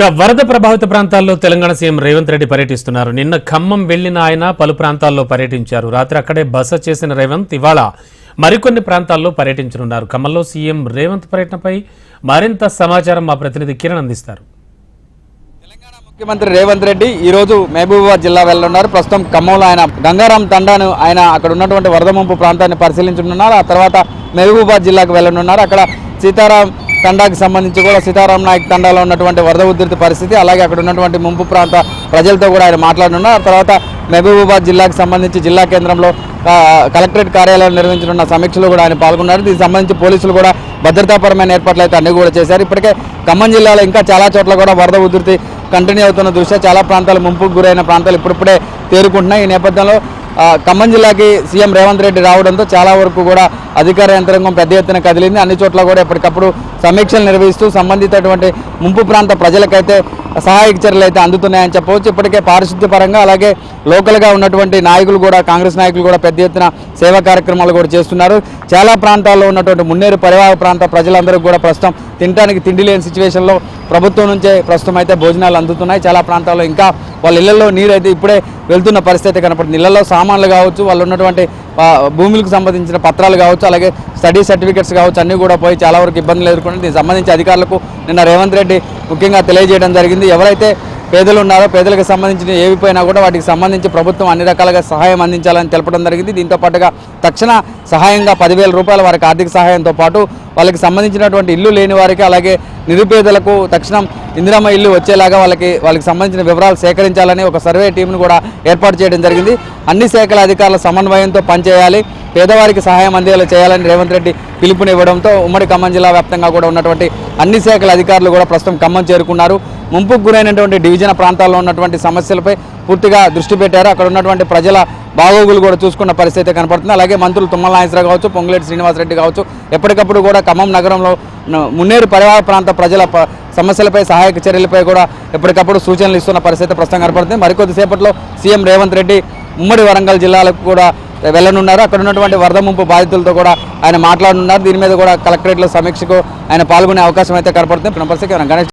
ఇక వరద ప్రభావిత ప్రాంతాల్లో తెలంగాణ సీఎం రేవంత్ రెడ్డి పర్యటిస్తున్నారు. నిన్న ఖమ్మం వెళ్ళిన ఆయన పలు ప్రాంతాల్లో పర్యటించారు. రాత్రి అక్కడే బస చేసిన రేవంత్ ఇవాళ మరికొన్ని ప్రాంతాల్లో పర్యటించనున్నారు. ఖమ్మంలో సీఎం రేవంత్ పర్యటనపై మరింత సమాచారం మా ప్రతినిధి కిరణ్ అందిస్తారు. ముఖ్యమంత్రి రేవంత్ రెడ్డి ఈ రోజు మహబూబాబాద్ జిల్లా వెళ్ళనున్నారు ప్రస్తుతం ఖమ్మంలో ఆయన గంగారాం తండాను ఆయన అక్కడ ఉన్నటువంటి వరద ముంపు ప్రాంతాన్ని పరిశీలించనున్నారు. ఆ తర్వాత మహబూబాబాద్ జిల్లాకు వెళ్ళనున్నారు. అక్కడ సీతారాం తండాకి సంబంధించి కూడా సీతారాం నాయక్ తండాలో ఉన్నటువంటి వరద ఉధృతి పరిస్థితి అలాగే అక్కడ ఉన్నటువంటి ముంపు ప్రాంత ప్రజలతో కూడా ఆయన మాట్లాడనున్నారు తర్వాత మహబూబాబాద్ జిల్లాకు సంబంధించి జిల్లా కేంద్రంలో కలెక్టరేట్ కార్యాలయం నిర్వహించనున్న సమీక్షలో కూడా ఆయన పాల్గొన్నారు. దీనికి సంబంధించి పోలీసులు కూడా భద్రతాపరమైన ఏర్పాట్లు అయితే అన్ని కూడా చేశారు. ఇప్పటికే ఖమ్మం జిల్లాలో ఇంకా చాలా చోట్ల కూడా వరద ఉధృతి కంటిన్యూ అవుతున్న దృష్ట్యా చాలా ప్రాంతాలు ముంపుకు గురైన ప్రాంతాలు ఇప్పుడిప్పుడే తేరుకుంటున్నాయి. ఈ నేపథ్యంలో ఖమ్మం జిల్లాకి సీఎం రేవంత్ రెడ్డి రావడంతో చాలా వరకు కూడా అధికార యంత్రాంగం పెద్ద ఎత్తున కదిలింది. అన్ని చోట్ల కూడా ఎప్పటికప్పుడు సమీక్షలు నిర్వహిస్తూ సంబంధితటువంటి ముంపు ప్రాంత ప్రజలకైతే సహాయక చర్యలు అయితే అందుతున్నాయని చెప్పవచ్చు. ఇప్పటికే పారిశుద్ధ్య పరంగా అలాగే లోకల్గా ఉన్నటువంటి నాయకులు కూడా కాంగ్రెస్ నాయకులు కూడా పెద్ద ఎత్తున సేవా కార్యక్రమాలు కూడా చేస్తున్నారు. చాలా ప్రాంతాల్లో ఉన్నటువంటి మున్నేరు పరివాహ ప్రాంత ప్రజలందరూ కూడా ప్రస్తుతం తినడానికి తిండి లేని సిచ్యువేషన్లో ప్రభుత్వం నుంచే ప్రస్తుతం అయితే భోజనాలు అందుతున్నాయి. చాలా ప్రాంతాల్లో ఇంకా వాళ్ళ ఇళ్ళలో నీరు అయితే ఇప్పుడే వెళ్తున్న పరిస్థితి కనపడుతుంది. ఇళ్ళలో సామాన్లు కావచ్చు వాళ్ళు ఉన్నటువంటి భూములకు సంబంధించిన పత్రాలు కావచ్చు అలాగే స్టడీ సర్టిఫికెట్స్ కావచ్చు అన్నీ కూడా పోయి చాలా వరకు ఇబ్బందులు ఎదుర్కొని దీనికి సంబంధించి అధికారులకు నిన్న రేవంత్ రెడ్డి ముఖ్యంగా తెలియజేయడం జరిగింది. ఎవరైతే పేదలు ఉన్నారో పేదలకు సంబంధించిన ఏవి పోయినా కూడా వాటికి సంబంధించి ప్రభుత్వం అన్ని రకాలుగా సహాయం అందించాలని తెలపడం జరిగింది. దీంతో పాటుగా తక్షణ సహాయంగా పదివేల రూపాయల వారికి ఆర్థిక సహాయంతో పాటు వాళ్ళకి సంబంధించినటువంటి ఇల్లు లేని వారికి అలాగే నిరుపేదలకు తక్షణం ఇందిరమ్మ ఇల్లు వచ్చేలాగా వాళ్ళకి వాళ్ళకి సంబంధించిన వివరాలు సేకరించాలని ఒక సర్వే టీంను కూడా ఏర్పాటు చేయడం జరిగింది. అన్ని శాఖల అధికారుల సమన్వయంతో పనిచేయాలి. పేదవారికి సహాయం అందేలా చేయాలని రేవంత్ రెడ్డి పిలుపునివ్వడంతో ఉమ్మడి ఖమ్మం జిల్లా వ్యాప్తంగా కూడా ఉన్నటువంటి అన్ని శాఖల అధికారులు కూడా ప్రస్తుతం ఖమ్మం చేరుకున్నారు. ముంపుకు గురైనటువంటి డివిజన్ ప్రాంతాల్లో ఉన్నటువంటి సమస్యలపై పూర్తిగా దృష్టి పెట్టారు. అక్కడ ఉన్నటువంటి ప్రజల బాగోగులు కూడా చూసుకున్న పరిస్థితి కనపడుతుంది. అలాగే మంత్రులు తుమ్మల నాగేశ్వరరావు కావచ్చు పొంగులేటి శ్రీనివాసరెడ్డి కావచ్చు ఎప్పటికప్పుడు కూడా ఖమ్మం నగరంలో మున్నేరు పరివాహక ప్రాంత ప్రజల సమస్యలపై సహాయక చర్యలపై కూడా ఎప్పటికప్పుడు సూచనలు ఇస్తున్న పరిస్థితి ప్రస్తుతం కనపడుతుంది. మరికొద్దిసేపట్లో సీఎం రేవంత్ రెడ్డి ఉమ్మడి వరంగల్ జిల్లాలకు కూడా వెళ్ళనున్నారు. అక్కడ ఉన్నటువంటి వరద ముంపు బాధితులతో కూడా ఆయన మాట్లాడనున్నారు. దీని మీద కూడా కలెక్టరేట్లో సమీక్షకు ఆయన పాల్గొనే అవకాశం అయితే కనపడుతుంది. పరిస్థితి గణేష్